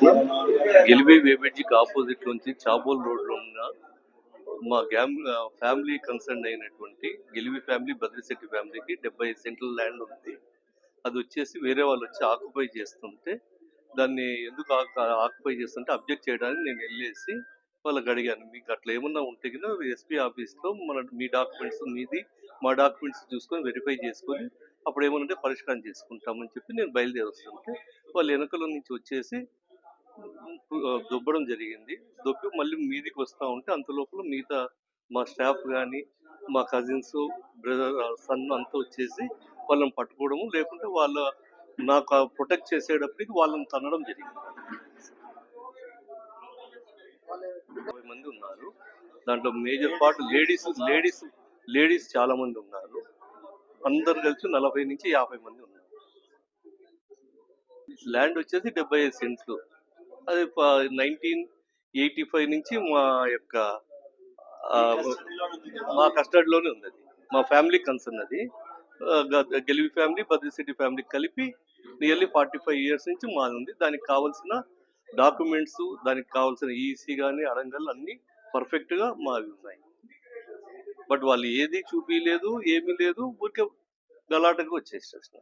Krishna గెలివే వేబెడ్జికి opposite నుంచి చాబోల్ రోడ్లో ఉన్న మా గ్యామ్ ఫ్యామిలీ కన్సర్న్ అయినటువంటి గెలివి ఫ్యామిలీ బద్రిశెట్టి ఫ్యామిలీకి డెబ్బై సెంట్రల్ ల్యాండ్ ఉంది. అది వచ్చేసి వేరే వాళ్ళు వచ్చి ఆక్యుపై చేస్తుంటే దాన్ని ఎందుకు ఆక్యుపై చేస్తుంటే అబ్జెక్ట్ చేయడానికి నేను వెళ్ళేసి వాళ్ళకి అడిగాను మీకు అట్లా ఏమన్నా ఉంటే కన్నా ఎస్పీ ఆఫీస్లో మన మీ డాక్యుమెంట్స్ మీది మా డాక్యుమెంట్స్ చూసుకొని వెరిఫై చేసుకొని అప్పుడు ఏమన్నా పరిష్కారం చేసుకుంటామని చెప్పి నేను బయలుదేరుస్తుంటే వాళ్ళు వెనకల నుంచి వచ్చేసి దొబ్బడం జరిగింది. దొబ్బి మళ్ళీ మీదికి వస్తూ ఉంటే అంత లోపల మిగతా మా స్టాఫ్ కానీ మా కజిన్స్ బ్రదర్ సన్ అంతా వచ్చేసి వాళ్ళని పట్టుకోవడము లేకుంటే వాళ్ళ నాకు ప్రొటెక్ట్ చేసేటప్పటికి వాళ్ళని తన్నడం జరిగింది. ఇరవై మంది ఉన్నారు. దాంట్లో major part ladies ladies ladies చాలా మంది ఉన్నారు. అందరు కలిసి నలభై నుంచి యాభై మంది ఉన్నారు. ల్యాండ్ వచ్చేసి డెబ్బై ఐదు సెంట్లు. అది నైన్టీన్ ఎయిటీ ఫైవ్ నుంచి మా యొక్క మా కస్టడీలోనే ఉంది అది. మా ఫ్యామిలీ కన్సర్న్ అది. గెలివి ఫ్యామిలీ బద్రిశెట్టి ఫ్యామిలీ కలిపి నియర్లీ ఫార్టీ ఫైవ్ ఇయర్స్ నుంచి మాది ఉంది. దానికి కావాల్సిన డాక్యుమెంట్స్ దానికి కావాల్సిన ఈసీ కానీ అడంగల్ అన్నీ పర్ఫెక్ట్గా మావి ఉన్నాయి. బట్ వాళ్ళు ఏది చూపించలేదు ఏమీ లేదు ఊరికే గలాటకు వచ్చేసేసిన